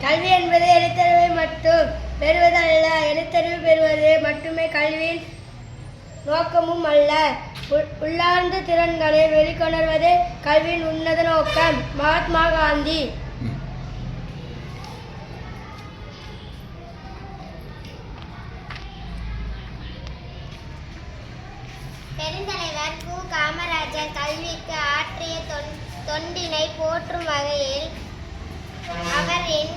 கல்வி என்பது எழுத்தறிவை மட்டும் பெறுவது அல்ல எழுத்தறிவு பெறுவது மட்டுமே கல்வியின் நோக்கமும் அல்ல. உள்ளார்ந்த திறன்களை வெளிக்கொணர்வது கல்வியின் உன்னத நோக்கம். மகாத்மா காந்தி. பெருந்தலைவர் பு காமராஜர் கல்விக்கு ஆற்றிய தொண்டினை போற்றும் வகையில் அவரின்